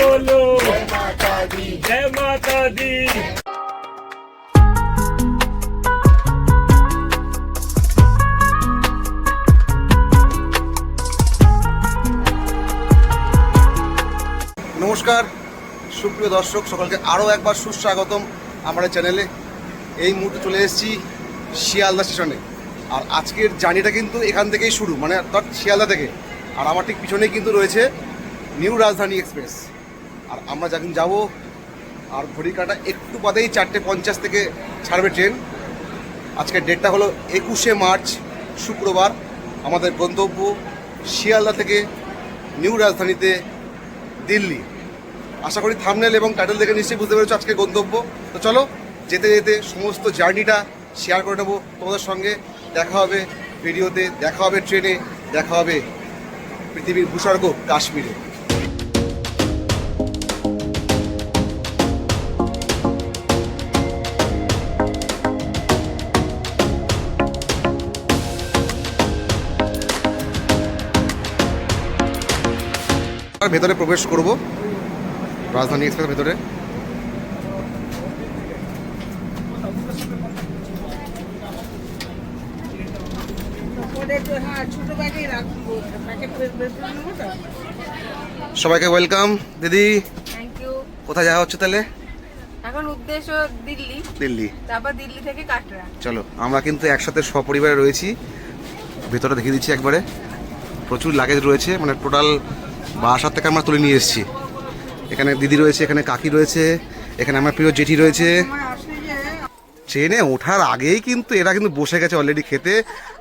বলো। জয় মাতা দি নমস্কার সুপ্রিয় দর্শক সকলকে আরও একবার সুস্বাগতম আমার চ্যানেলে। এই মুহূর্তে চলে এসেছি শিয়ালদা স্টেশনে। আর আজকের জার্নিটা কিন্তু এখান থেকেই শুরু মানে অর্থাৎ শিয়ালদা থেকে। আর আমার ঠিক পিছনেই কিন্তু রয়েছে নিউ রাজধানী এক্সপ্রেস। আর আমরা যখন যাব, আর ঘড়ি কাটা একটু বাদেই চারটে পঞ্চাশ থেকে ছাড়বে ট্রেন। আজকের ডেটটা হলো একুশে মার্চ, শুক্রবার। আমাদের গন্তব্য শিয়ালদা থেকে নিউ রাজধানীতে দিল্লি। আশা করি থামনেল এবং টাইটেল দেখে নিশ্চয়ই বুঝতে পেরেছ আজকে গন্তব্য। তো চলো, যেতে যেতে সমস্ত জার্নিটা শেয়ার করে নেব তোমাদের সঙ্গে। দেখা হবে ভিডিওতে, দেখা হবে ট্রেনে, দেখা হবে পৃথিবীর ভূস্বর্গ কাশ্মীরে। ভেতরে প্রবেশ করব। রাজধানী এক্সপ্রেস ভেতরে। সবাইকে ওয়েলকাম দিদি কোথায় যাওয়া হচ্ছে তাহলে? এখন উদ্দেশ্য দিল্লি। দিল্লি। তারপর দিল্লি থেকে কাটরা। চলো আমরা কিন্তু একসাথে সপরিবারে রয়েছি। ভেতরে দেখিয়ে দিচ্ছি একবারে। প্রচুর লাগেজ রয়েছে মানে টোটাল বাসার থেকে আমরা তুলে নিয়ে এসেছি। এখানে দিদি রয়েছে এখানে কাকি রয়েছে এখানে আমার প্রিয় জেঠি রয়েছে। ট্রেনে ওঠার আগেই কিন্তু এরা কিন্তু বসে গেছে অলরেডি খেতে।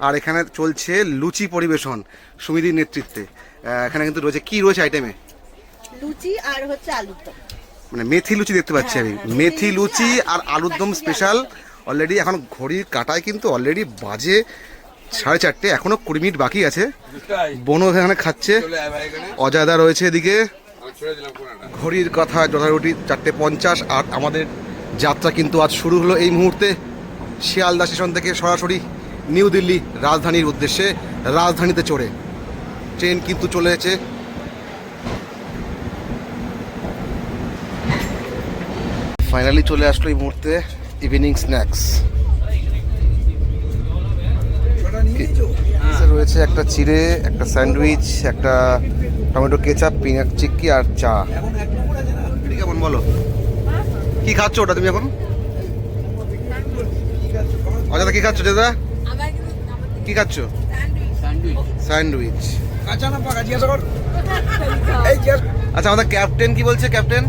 আর এখানে চলছে লুচি পরিবেশন সুমিদির নেতৃত্বে। এখানে কিন্তু রয়েছে কি রয়েছে আইটেমে লুচি আর হচ্ছে আলুর দম। মানে মেথি লুচি দেখতে পাচ্ছি আমি। মেথি লুচি আর আলুর দম স্পেশাল অলরেডি এখন ঘড়ির কাটায় কিন্তু অলরেডি বাজে সাড়ে চারটে এখনও কুড়ি মিনিট বাকি আছে। বনও এখানে খাচ্ছে। অজাদা রয়েছে এদিকে। ঘড়ির কথা যথারুটি চারটে পঞ্চাশ আর আমাদের যাত্রা কিন্তু আজ শুরু হলো এই মুহূর্তে। শিয়ালদা স্টেশন থেকে সরাসরি নিউ দিল্লি রাজধানীর উদ্দেশ্যে রাজধানীতে চড়ে। ট্রেন কিন্তু চলে এসেছে। ফাইনালি চলে আসলো এই মুহূর্তে ইভিনিং স্ন্যাক্স রয়েছে একটা চিড়ে একটা স্যান্ডউইচ একটা টমেটো কেচাপ পিনাট চিক্কি আর চা। কেমন বলো? কি খাচ্ছ ওটা তুমি এখন? অজাদা কি খাচ্ছ দাদা কি খাচ্ছ? স্যান্ডউইচ। আচ্ছা আমাদের ক্যাপ্টেন কি বলছে ক্যাপ্টেন?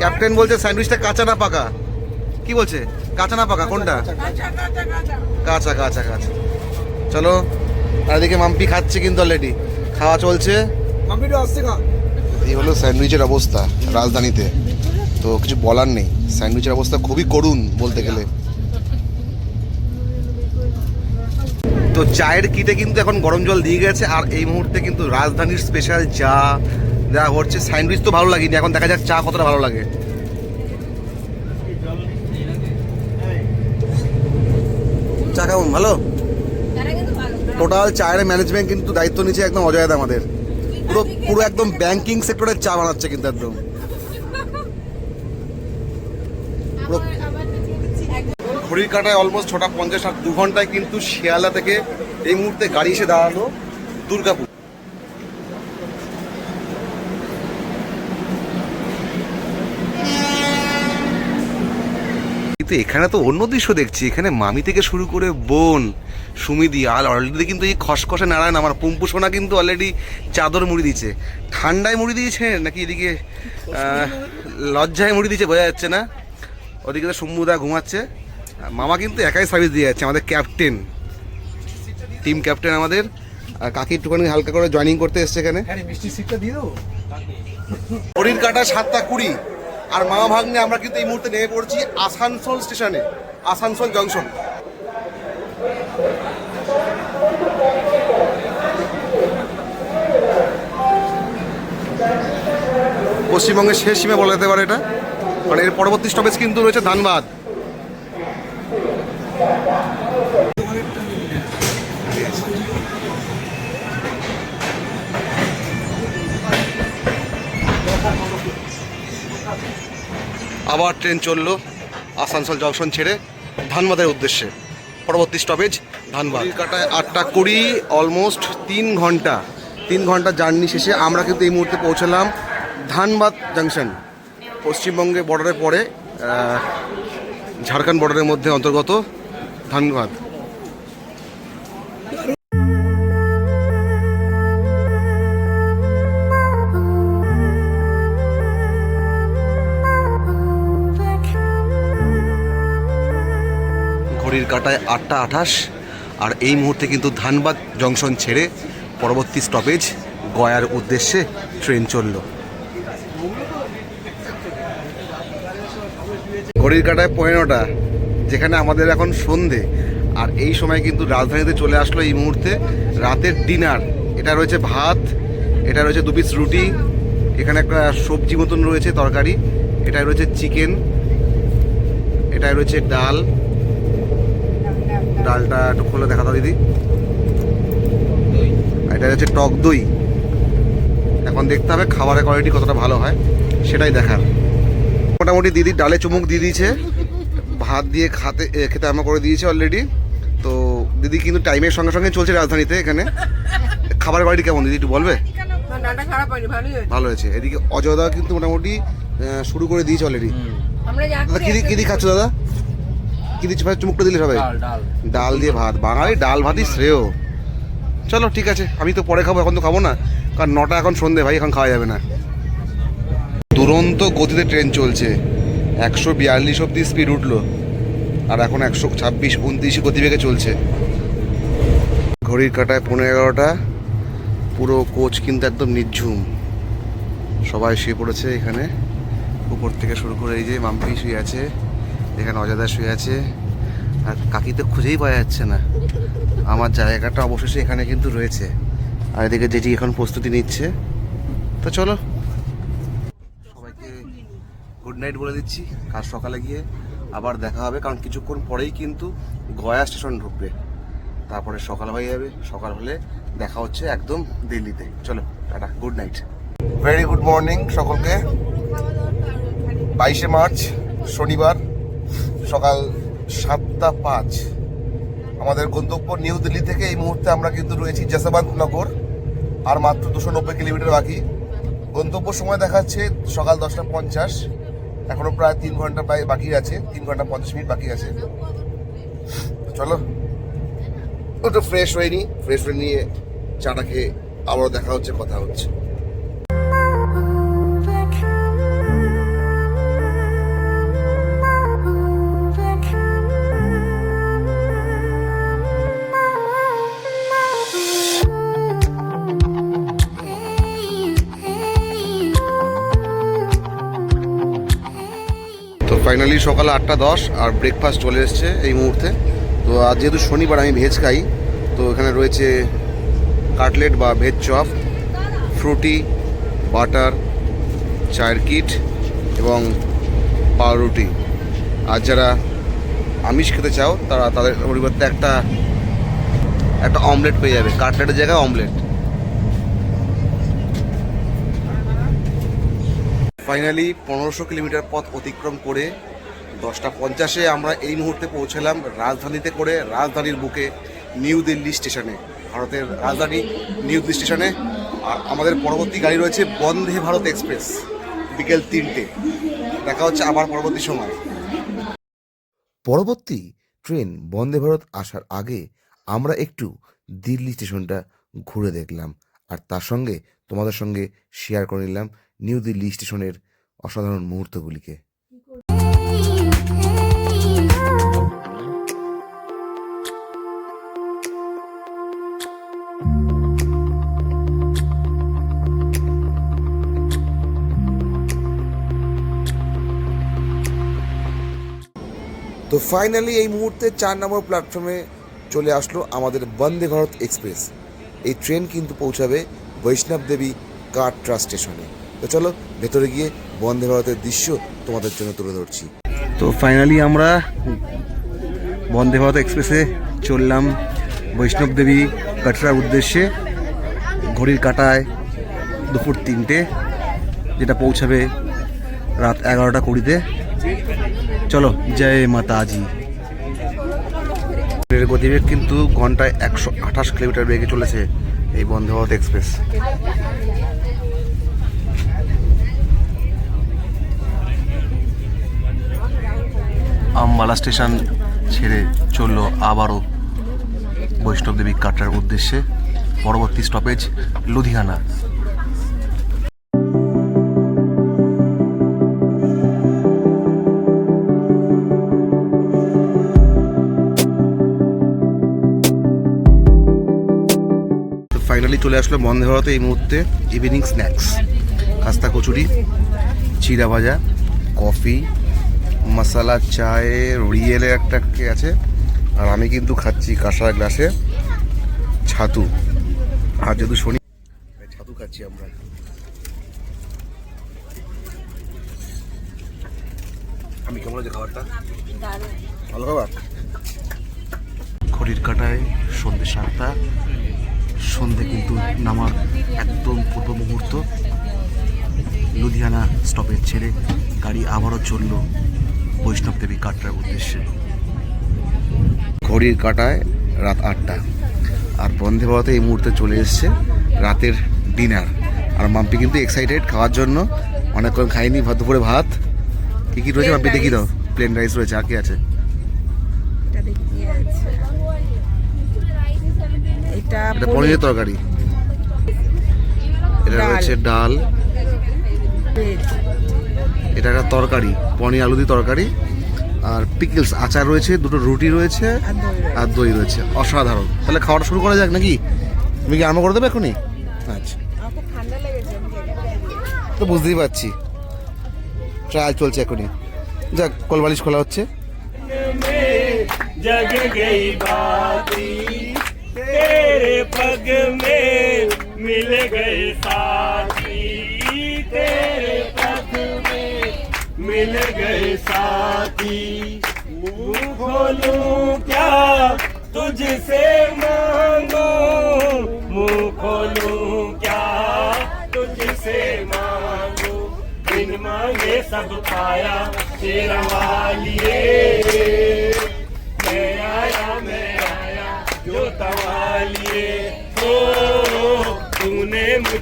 ক্যাপ্টেন বলছে স্যান্ডউইচটা কাঁচা না পাকা? কি বলছে? কাঁচা না পাকা? কোনটা? কাঁচা কাঁচা কাঁচা। চলো আর এদিকে মাম্পি খাচ্ছে কিন্তু অলরেডি খাওয়া চলছে। এই হলো স্যান্ডউইচের অবস্থা রাজধানীতে। তো কিছু বলার নেই। স্যান্ডউইচের অবস্থা খুবই করুণ বলতে গেলে। তো চায়ের কিটে কিন্তু এখন গরম জল দিয়ে গেছে আর এই মুহূর্তে কিন্তু রাজধানীর স্পেশাল চা যা হচ্ছে স্যান্ডউইচ তো ভালো লাগেনি। এখন দেখা যাক চা কতটা ভালো লাগে। কেমন ভালো? তারা কিন্তু ভালো টোটাল চায়ের ম্যানেজমেন্ট কিন্তু দায়িত্ব নিচ্ছে একদম অজয়দা আমাদের। পুরো পুরো একদম ব্যাংকিং সেক্টরের চা বানাচ্ছে কিন্তু একদম। পুরো ঘড়ির কাটায় অলমোস্ট ছটা পঞ্চাশ আর দু ঘন্টায় কিন্তু শিয়ালদা থেকে এই মুহূর্তে গাড়ি এসে দাঁড়াল দুর্গাপুর। কিন্তু এখানে তো অন্য দৃশ্য দেখছি। এখানে মামি থেকে শুরু করে বোন সুমিদি আর অলরেডি কিন্তু এই খসখসে নারায়ণ আমার পুম্পু সোনা কিন্তু অলরেডি চাদর মুড়ি দিচ্ছে ঠান্ডায় মুড়ি দিয়েছে নাকি এদিকে লজ্জায় মুড়ি দিয়েছে বোঝা যাচ্ছে না। ওদিকে তো শম্ভুদা ঘুমাচ্ছে। মামা কিন্তু একাই সার্ভিস দিয়ে যাচ্ছে আমাদের ক্যাপ্টেন টিম ক্যাপ্টেন আমাদের। কাকি একটুখানি হালকা করে জয়েনিং করতে এসছে এখানে। ঘড়ির কাটা সাতটা কুড়ি। আর মা ভাগ্নে, আমরা কিন্তু এই মুহূর্তে নেমে পড়ছি আসানসোল স্টেশনে, আসানসোল জংশন। পশ্চিমবঙ্গের শেষ সীমা বলা যেতে পারে এটা। মানে এর পরবর্তী স্টপেজ কিন্তু রয়েছে ধানবাদ। আবার ট্রেন চলল আসানসোল জংশন ছেড়ে ধানবাদের উদ্দেশ্যে। পরবর্তী স্টপেজ ধানবাদ। কাটায় আটটা কুড়ি অলমোস্ট তিন ঘণ্টা তিন ঘণ্টা জার্নি শেষে আমরা কিন্তু এই মুহূর্তে পৌঁছালাম ধানবাদ জাংশন পশ্চিমবঙ্গে বর্ডারে আহ, ঝাড়খণ্ড বর্ডারের মধ্যে অন্তর্গত ধানবাদ। ঘড়ির কাটায় আটটা আঠাশ। আর এই মুহূর্তে কিন্তু ধানবাদ জংশন ছেড়ে পরবর্তী স্টপেজ গয়ার উদ্দেশ্যে ট্রেন চলল। ঘড়ির কাটায় পনেরোটা, যেখানে আমাদের এখন সন্ধে। আর এই সময় কিন্তু রাজধানীতে চলে আসলো এই মুহূর্তে রাতের ডিনার। এটা রয়েছে ভাত, এটা রয়েছে দু পিস রুটি, এখানে একটা সবজি মতন রয়েছে তরকারি এটা রয়েছে চিকেন এটা রয়েছে ডাল। ডালটা একটু খুলে দেখা দাও দিদি। এটা হচ্ছে টক দই। এখন দেখতে হবে খাবারের কোয়ালিটি কতটা ভালো হয় সেটাই দেখার। মোটামুটি দিদি ডালে চুমুক দিয়ে দিয়েছে। ভাত দিয়ে খাতে এ, খেতে আরম্ভ করে দিয়েছে অলরেডি তো দিদি কিন্তু টাইমের সঙ্গে সঙ্গে চলছে রাজধানীতে এখানে। খাবারের কোয়ালিটি কেমন দিদি একটু বলবে? না ডালটা খারাপ হয়েছে। ভালো হয়েছে। এদিকে অজয়দা কিন্তু মোটামুটি শুরু করে দিয়েছে অলরেডি দাদা কি কি খাচ্ছ দাদা? কি দিচ্ছ ভাই চুমুকটা দিলে সবাই? ডাল। দিয়ে ভাত। বাঙালি ডাল ভাতই শ্রেয়। চলো, ঠিক আছে, আমি তো পরে খাব, এখন তো খাব না। কারণ নটা এখন সন্ধে, ভাই, এখন খাওয়া যাবে না। দুরন্ত গতিতে ট্রেন চলছে। একশো বিয়াল্লিশ অব্দি স্পিড উঠল। আর এখন একশো ছাব্বিশ উনত্রিশ গতিবেগে চলছে। ঘড়ির কাটায় পনেরো এগারোটা। পুরো কোচ কিন্তু একদম নির্ঝুম সবাই শুয়ে পড়েছে এখানে। উপর থেকে শুরু করে এই যে মাম্পি শুয়ে আছে, এখানে অজাদা শুয়ে আছে। আর কাকি তো খুঁজেই পাওয়া যাচ্ছে না। আমার জায়গাটা অবশেষে এখানে কিন্তু রয়েছে। আর এদিকে যেটি এখন প্রস্তুতি নিচ্ছে। তো চলো, সবাইকে গুড নাইট বলে দিচ্ছি। কাল সকালে গিয়ে আবার দেখা হবে, কারণ কিছুক্ষণ পরেই কিন্তু গয়া স্টেশন ঢুকবে। তারপরে সকাল হয়ে যাবে। সকাল হলে দেখা হচ্ছে একদম দিল্লিতে। চলো, tata good night very good morning সকলকে। বাইশে মার্চ, শনিবার, সকাল সাতটা পাঁচ। আমাদের গন্তব্য নিউ দিল্লি থেকে এই মুহূর্তে আমরা কিন্তু রয়েছি জাসাবান্ত নগর, আর মাত্র দুশো নব্বই কিলোমিটার বাকি। গন্তব্য সময় দেখাচ্ছে সকাল দশটা পঞ্চাশ। এখনও প্রায় তিন ঘণ্টা প্রায় বাকি আছে, তিন ঘণ্টা পঞ্চাশ মিনিট বাকি আছে। চলো, একটু ফ্রেশ হয়ে নি ফ্রেশ হয়ে নিয়ে চাটা খেয়ে আবারও দেখা হচ্ছে, কথা হচ্ছে। সকাল আটটা দশ আর ব্রেকফাস্ট চলে এসছে এই মুহূর্তে। তো আজ যেহেতু শনিবার আমি ভেজ খাই, তো এখানে রয়েছে কাটলেট বা ভেজ চপ ফ্রুটি বাটার চায়ের কিট এবং পাউরুটি। আর যারা আমিষ খেতে চাও, তারা তাদের পরিবর্তে একটা একটা অমলেট পেয়ে যাবে। কাটলেটের জায়গায় অমলেট ফাইনালি পনেরোশো কিলোমিটার পথ অতিক্রম করে দশটা পঞ্চাশে আমরা এই মুহূর্তে পৌঁছলাম রাজধানীতে করে রাজধানীর বুকে নিউ দিল্লি স্টেশনে, ভারতের রাজধানী নিউ দিল্লি স্টেশনে। আর আমাদের পরবর্তী গাড়ি রয়েছে বন্দে ভারত এক্সপ্রেস, বিকেল তিনটে। দেখা হচ্ছে আবার পরবর্তী সময়। পরবর্তী ট্রেন বন্দে ভারত আসার আগে আমরা একটু দিল্লি স্টেশনটা ঘুরে দেখলাম। আর তার সঙ্গে তোমাদের সঙ্গে শেয়ার করে নিলাম নিউ দিল্লি স্টেশনের অসাধারণ মুহূর্তগুলিকে। ফাইনালি এই মুহূর্তে চার নম্বর প্ল্যাটফর্মে চলে আসলো আমাদের বন্দে ভারত এক্সপ্রেস এই ট্রেন কিন্তু পৌঁছাবে বৈষ্ণব দেবী কাটরা স্টেশনে তো চলো, ভেতরে গিয়ে বন্দে ভারতের দৃশ্য তোমাদের জন্য তুলে ধরছি। তো ফাইনালি আমরা বন্দে ভারত এক্সপ্রেসে চললাম বৈষ্ণব দেবী কাটরার উদ্দেশ্যে ঘড়ির কাটায় দুপুর তিনটে, যেটা পৌঁছাবে রাত এগারোটা কুড়িতে। চলো, জয় মাতাজি ট্রেনের গতিবেগ কিন্তু ঘন্টায় একশো আঠাশ কিলোমিটার বেগে চলেছে এই বন্দে ভারত এক্সপ্রেস। আমবালা স্টেশন ছেড়ে চলল আবারও বৈষ্ণব দেবী কাটরার উদ্দেশ্যে। পরবর্তী স্টপেজ লুধিয়ানা। চলে আসলো বন্ধে ভারতে এই মুহূর্তে ইভিনিং স্ন্যাক্স খাস্তা কচুরি চিরা ভাজা কফি মশলা চায়ে রিয়েলের একটা কে আছে আর আমি কিন্তু খাচ্ছি কাঁসার গ্লাসে ছাতু। আর যেহেতু শনি ছাতু খাচ্ছি আমরা। আমি কেমন আছে খাবারটা? ভালো খাবার? ঘড়ির কাটায় সন্ধ্যে সাতটা। সন্ধে কিন্তু নামার একদম পূর্ব মুহূর্ত। লুধিয়ানা স্টপেজ ছেড়ে গাড়ি আবারও চলল বৈষ্ণব দেবী কাটরার উদ্দেশ্যে। ঘড়ির কাটায় রাত আটটা। আর বন্ধে ভারতে এই মুহূর্তে চলে এসছে রাতের ডিনার। আর মাম্পি কিন্তু এক্সাইটেড খাওয়ার জন্য। অনেকক্ষণ খাইনি ভাত দুপুরে ভাত। কি কি রয়েছে মাম্পি? দেখি দাও। প্লেন রাইস রয়েছে। আর কি আছে এটা দেখি কি আছে এটা পনিরের তরকারি এটা রয়েছে ডাল এটা একটা তরকারি পনির আলু দিয়ে তরকারি আর পিকলস আচার রয়েছে দুটো রুটি রয়েছে আর দই রয়েছে অসাধারণ তাহলে খাওয়াটা শুরু করা যাক নাকি তুমি কি আরম্ভ করে দেবে এখনই আচ্ছা তো বুঝতেই পারছি ট্রায়াল চলছে এখনই যাক কলবালিশ খোলা হচ্ছে तेरे पग में मिल गए साथी। तेरे पग में मिल गए साथी। मुँह खोलूं क्या तुझसे मांगू? मुँह खोलूं क्या तुझसे मांगू? बिन मांगे सब पाया तेरा वालिए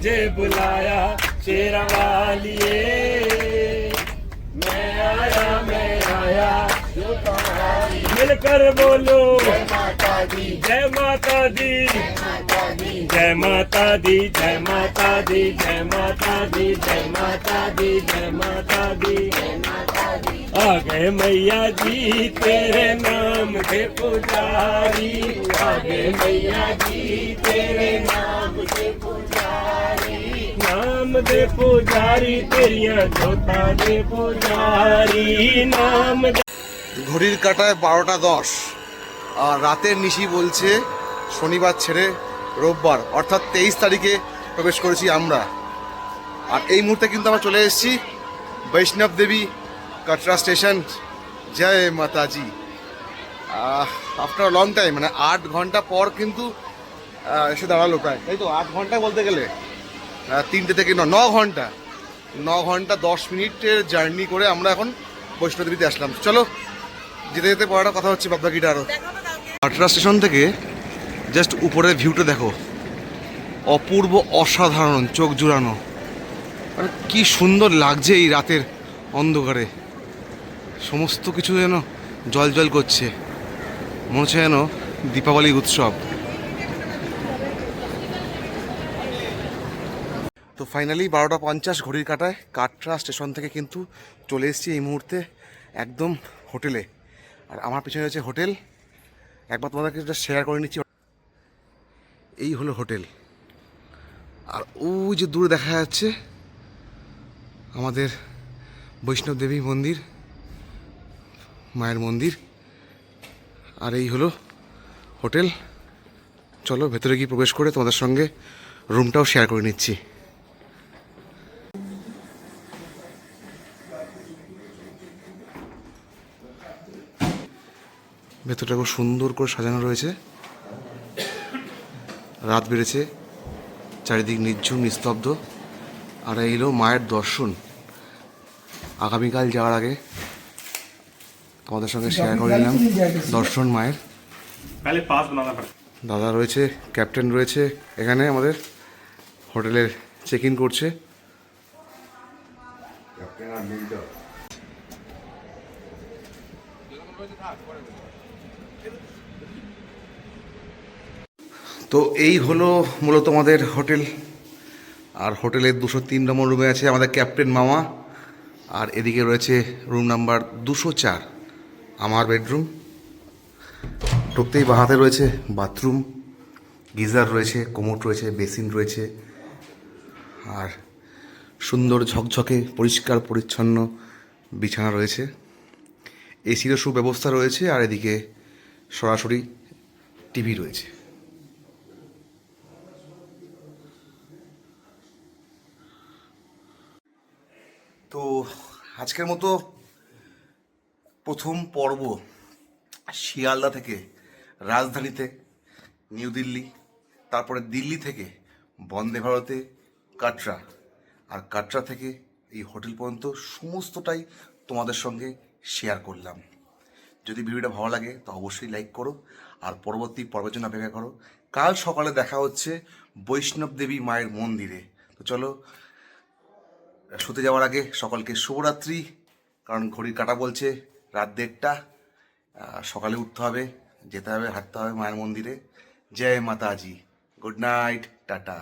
मुझे बुलाया तेरा वालिए। मैं आया मैं आया। मिलकर बोलो जय माता दी। जय माता दी। जय माता दी जय माता दी जय माता दी जय माता दी जय माता दी। आ गए मैया जी तेरे नाम के पुजारी। आ गए मैया जी तेरे नाम के पुजारी। ਨਾਮ ਦੇ ਪੁਜਾਰੀ ਤੇਰੀਆਂ ਜੋਤਾਂ ਦੇ ਪੁਜਾਰੀ ਨਾਮ ঘড়ির কাটায় বারোটা দশ। আর রাতের নিশি বলছে শনিবার ছেড়ে রোববার, অর্থাৎ তেইশ তারিখে প্রবেশ করেছি আমরা। আর এই মুহূর্তে কিন্তু আমরা চলে এসেছি বৈষ্ণব দেবী কাটরা স্টেশন। জয় মাতাজি। আফটার লং টাইম মানে আট ঘণ্টা পর কিন্তু এসে দাঁড়াল প্রায়। তাই তো? আট ঘণ্টা বলতে গেলে। তিনটে থেকে ন ঘণ্টা। ন ঘণ্টা দশ মিনিটের জার্নি করে আমরা এখন বৈষ্ণবদেবীতে আসলাম। চলো, যেতে যেতে পড়াটা কথা হচ্ছে বাদবাকিটা আরও কাটরা স্টেশন থেকে জাস্ট উপরের ভিউটা দেখো। অপূর্ব অসাধারণ, চোখ জুড়ানো। মানে কি সুন্দর লাগছে এই রাতের অন্ধকারে। সমস্ত কিছু যেন জল জল করছে। মনে হচ্ছে যেন দীপাবলি উৎসব। ফাইনালি বারোটা পঞ্চাশ ঘড়ির কাটায় কাটরা স্টেশন থেকে কিন্তু চলে এসেছি এই মুহূর্তে একদম হোটেলে। আর আমার পিছনে রয়েছে হোটেল। একবার তোমাদেরকে যেটা শেয়ার করে নিচ্ছি, এই হলো হোটেল। আর ওই যে দূরে দেখা যাচ্ছে আমাদের বৈষ্ণব দেবী মন্দির, মায়ের মন্দির। আর এই হলো হোটেল। চলো ভেতরে গিয়ে প্রবেশ করে তোমাদের সঙ্গে রুমটাও শেয়ার করে নিচ্ছি। ভেতরটা খুব সুন্দর করে সাজানো রয়েছে। রাত বেড়েছে চারিদিক নির্ঝুম নিস্তব্ধ। আর এলো মায়ের দর্শন। আগামীকাল যাওয়ার আগে তোমাদের সঙ্গে শেয়ার করে নিলাম দর্শন মায়ের। দাদা রয়েছে ক্যাপ্টেন রয়েছে এখানে আমাদের হোটেলের চেক ইন করছে। তো এই হলো মূলত আমাদের হোটেল। আর হোটেলের দুশো তিন নম্বর রুমে আছে আমাদের ক্যাপ্টেন মামা। আর এদিকে রয়েছে রুম নাম্বার দুশো চার, আমার বেডরুম। ঢুকতেই বাহাতে রয়েছে বাথরুম। গিজার রয়েছে কোমোট রয়েছে, বেসিন রয়েছে। আর সুন্দর ঝকঝকে, পরিষ্কার, পরিচ্ছন্ন বিছানা রয়েছে। এসিরও সুব্যবস্থা রয়েছে, আর এদিকে সরাসরি টিভি রয়েছে। তো আজকের মতো প্রথম পর্ব শিয়ালদা থেকে রাজধানীতে, নিউ দিল্লি, তারপরে দিল্লি থেকে বন্দে ভারতে, কাটরা। আর কাটরা থেকে এই হোটেল পর্যন্ত সমস্তটাই তোমাদের সঙ্গে শেয়ার করলাম। যদি ভিডিওটা ভালো লাগে, তো অবশ্যই লাইক করো। আর পরবর্তী পর্বের জন্য অপেক্ষা করো। কাল সকালে দেখা হচ্ছে বৈষ্ণব দেবী মায়ের মন্দিরে। তো চলো শুতে যাওয়ার আগে সকালকে শুভরাত্রি, কারণ ঘড়ির কাটা বলছে রাত দেড়টা। সকালে উঠতে হবে, যেতে হবে, হাঁটতে হবে মায়ের মন্দিরে। জয় মাতাজি, গুড নাইট, টাটা।